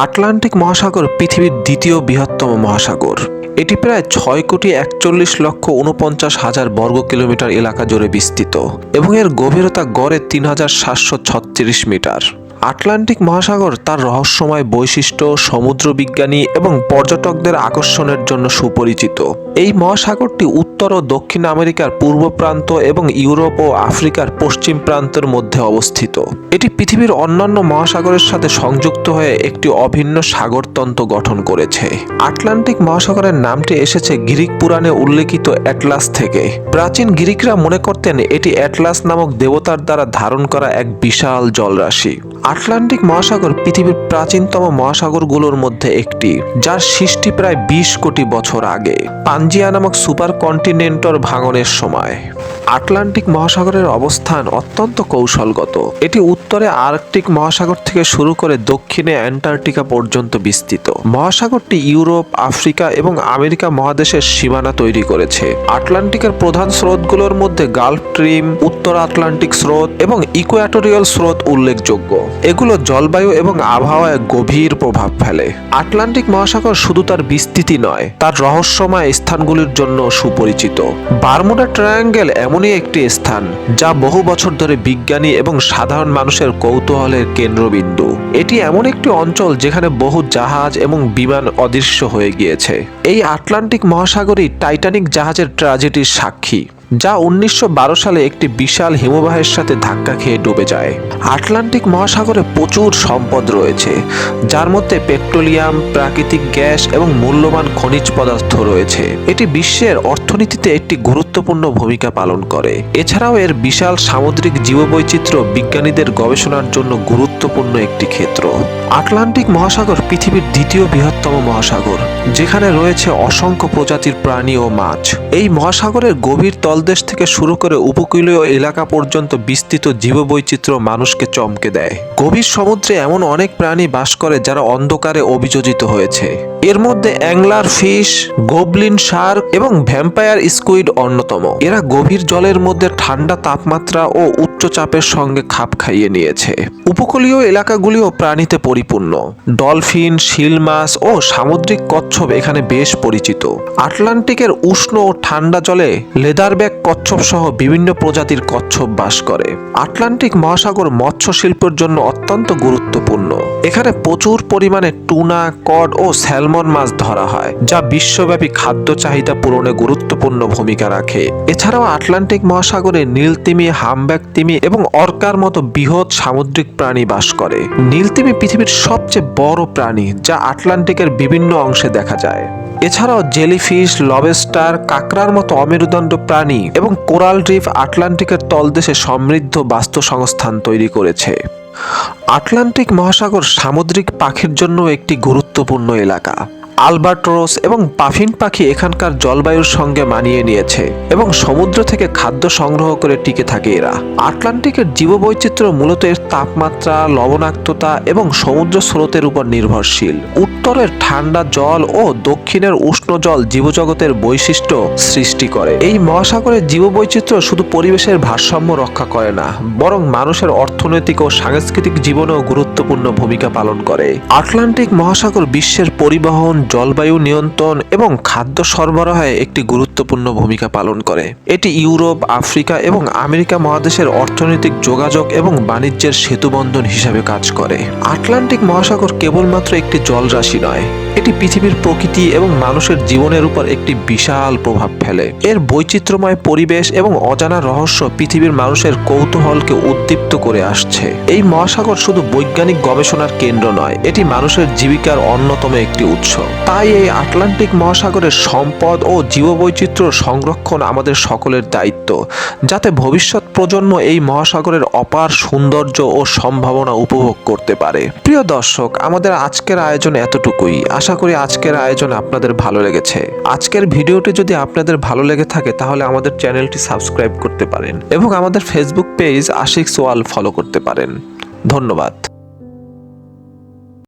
Atlantic মহাসাগর পৃথিবীর দ্বিতীয় বৃহত্তম মহাসাগর। এটি প্রায় ছয় কোটি একচল্লিশ লক্ষ উনপঞ্চাশ হাজার বর্গ কিলোমিটার এলাকা জুড়ে বিস্তৃত এবং এর গভীরতা গড়ে তিন হাজার সাতশো ছত্রিশ মিটার। আটলান্টিক মহাসাগর তার রহস্যময় বৈশিষ্ট্য সমুদ্র বিজ্ঞানী এবং পর্যটকদের আকর্ষণের জন্য সুপরিচিত। এই মহাসাগরটি উত্তর ও দক্ষিণ আমেরিকার পূর্ব প্রান্ত এবং ইউরোপ ও আফ্রিকার পশ্চিম প্রান্তের মধ্যে অবস্থিত। এটি পৃথিবীর অন্যান্য মহাসাগরের সাথে সংযুক্ত হয়ে একটি অভিন্ন সাগরতন্ত্র গঠন করেছে। আটলান্টিক মহাসাগরের নামটি এসেছে গ্রিক পুরাণে উল্লেখিত অ্যাটলাস থেকে। প্রাচীন গ্রিকরা মনে করতেন এটি অ্যাটলাস নামক দেবতার দ্বারা ধারণ করা এক বিশাল জলরাশি। আটলান্টিক মহাসাগর পৃথিবীর প্রাচীনতম মহাসাগরগুলোর মধ্যে একটি, যার সৃষ্টি প্রায় বিশ কোটি বছর আগে, পাঞ্জিয়া নামক সুপার কন্টিনেন্টর ভাঙনের সময়। আটলান্টিক মহাসাগরের অবস্থান অত্যন্ত কৌশলগত। এটি উত্তরে আর্কটিক মহাসাগর থেকে শুরু করে দক্ষিণে অ্যান্টার্কটিকা পর্যন্ত বিস্তৃত। মহাসাগরটি ইউরোপ, আফ্রিকা এবং আমেরিকা মহাদেশের সীমানা তৈরি করেছে। আটলান্টিকের প্রধান স্রোতগুলোর মধ্যে গালফ ট্রিম উত্তর আটলান্টিক স্রোত এবং ইকুয়াটোরিয়াল স্রোত উল্লেখযোগ্য। এগুলো জলবায়ু এবং আবহাওয়ায় গভীর প্রভাব ফেলে। আটলান্টিক মহাসাগর শুধু তার বিস্তৃতি নয়, তার রহস্যময় স্থানগুলির জন্য সুপরিচিত। বারমুডা ট্রায়াঙ্গেল এমনই একটি স্থান, যা বহু বছর ধরে বিজ্ঞানী এবং সাধারণ মানুষের কৌতূহলের কেন্দ্রবিন্দু। এটি এমন একটি অঞ্চল যেখানে বহু জাহাজ এবং বিমান অদৃশ্য হয়ে গিয়েছে। এই আটলান্টিক মহাসাগরই টাইটানিক জাহাজের ট্র্যাজেডির সাক্ষী। যা উনিশশো বারো সালে একটি বিশাল হিমবাহের সাথে ধাক্কা খেয়ে ডুবে যায়। আটলান্টিক মহাসাগরে প্রচুর সম্পদ রয়েছে, যার মধ্যে পেট্রোলিয়াম, প্রাকৃতিক গ্যাস এবং মূল্যবান খনিজ পদার্থ রয়েছে। এটি বিশ্বের অর্থনীতিতে একটি গুরুত্বপূর্ণ ভূমিকা পালন করে। এছাড়াও এর বিশাল সামুদ্রিক জীববৈচিত্র্য বিজ্ঞানীদের গবেষণার জন্য গুরুত্বপূর্ণ একটি ক্ষেত্র। আটলান্টিক মহাসাগর পৃথিবীর দ্বিতীয় বৃহত্তম মহাসাগর, যেখানে রয়েছে অসংখ্য প্রজাতির প্রাণী ও মাছ। এই মহাসাগরের গভীর তলদেশ থেকে শুরু করে উপকূলীয় এলাকা পর্যন্ত বিস্তৃত জীববৈচিত্র্য মানুষকে চমকে দেয়। গভীর সমুদ্রে এমন অনেক প্রাণী বাস করে যারা অন্ধকারে অভিযোজিত হয়েছে। এর মধ্যে অ্যাংলার ফিশ, গোবলিন শার্ক এবং ভ্যাম্পায়ার স্কুইড অন্যতম। এরা গভীর জলের মধ্যে ঠান্ডা তাপমাত্রা ও উচ্চ চাপের সঙ্গে খাপ খাইয়ে নিয়েছে। উপকূলীয় এলাকাগুলিও প্রাণীতে পরিপূর্ণ। ডলফিন, শিল মাছ ও সামুদ্রিক কচ্ছপ এখানে বেশ পরিচিত। আটলান্টিকের উষ্ণ ও ঠান্ডা জলে লেদারব্যাক কচ্ছপ সহ বিভিন্ন প্রজাতির কচ্ছপ বাস করে। আটলান্টিক মহাসাগর মৎস্য শিল্পের জন্য অত্যন্ত গুরুত্বপূর্ণ। এখানে প্রচুর পরিমাণে টুনা, কড ও স্যালমন মাছ ধরা হয়, যা বিশ্বব্যাপী খাদ্য চাহিদা পূরণে গুরুত্বপূর্ণ ভূমিকা রাখে। এছাড়াও আটলান্টিক মহাসাগরে নীলতিমি, হামব্যাক তিমি এবং অর্কার মতো বৃহৎ সামুদ্রিক প্রাণী বাস করে। নীলতিমি পৃথিবীর সবচেয়ে বড় প্রাণী, যা আটলান্টিকের বিভিন্ন অংশে দেখা যায়। এছাড়াও জেলিফিশ, লবেস্টার, কাকড়ার মতো অমেরুদণ্ড প্রাণী এবং কোরাল রিফ আটলান্টিকের তলদেশে সমৃদ্ধ বাস্তুসংস্থান তৈরি করেছে। আটলান্টিক মহাসাগর সামুদ্রিক পাখির জন্য একটি গুরুত্বপূর্ণ এলাকা। আলবাট্রোস এবং পাফিন পাখি এখানকার জলবায়ুর সঙ্গে মানিয়ে নিয়েছে এবং সমুদ্র থেকে খাদ্য সংগ্রহ করে টিকে থাকে এরা। আটলান্টিকের জীববৈচিত্র্য মূলত এর তাপমাত্রা, লবণাক্ততা এবং সমুদ্র স্রোতের উপর নির্ভরশীল। উত্তরের ঠান্ডা জল ও দক্ষিণের উষ্ণ জল জীবজগতের বৈশিষ্ট্য সৃষ্টি করে। এই মহাসাগরের জীববৈচিত্র্য শুধু পরিবেশের ভারসাম্য রক্ষা করে না, বরং মানুষের অর্থনৈতিক ও সাংস্কৃতিক জীবনেও গুরুত্বপূর্ণ ভূমিকা পালন করে। আটলান্টিক মহাসাগর বিশ্বের পরিবহন জলবায়ু নিয়ন্ত্রণ এবং খাদ্য সরবরাহে একটি গুরুত্বপূর্ণ ভূমিকা পালন করে। এটি ইউরোপ, আফ্রিকা এবং আমেরিকা মহাদেশের অর্থনৈতিক যোগাযোগ এবং বাণিজ্যের সেতুবন্ধন হিসাবে কাজ করে। আটলান্টিক মহাসাগর কেবলমাত্র একটি জলরাশি নয়, এটি পৃথিবীর প্রকৃতি এবং মানুষের জীবনের উপর একটি বিশাল প্রভাব ফেলে। এর বৈচিত্র্যময় পরিবেশ এবং অজানা রহস্য পৃথিবীর মানুষের কৌতূহলকে উদ্দীপ্ত করে আসছে। এই মহাসাগর শুধু বৈজ্ঞানিক গবেষণার কেন্দ্র নয়, এটি মানুষের জীবিকার অন্যতম একটি উৎস। তাই এই আটলান্টিক মহাসাগরের সম্পদ ও জীববৈচিত্র্য সংরক্ষণ আমাদের সকলের দায়িত্ব, যাতে ভবিষ্যৎ প্রজন্ম এই মহাসাগরের অপার সৌন্দর্য ও সম্ভাবনা উপভোগ করতে পারে। প্রিয় দর্শক, আমাদের আজকের আয়োজন এতটুকুই। আশা করি আজকের আয়োজন আপনাদের ভালো লেগেছে। আজকের ভিডিওটি যদি আপনাদের ভালো লেগে থাকে, তাহলে আমাদের চ্যানেলটি সাবস্ক্রাইব করতে পারেন এবং আমাদের ফেসবুক পেজ আশিক সোয়াল ফলো করতে পারেন। ধন্যবাদ।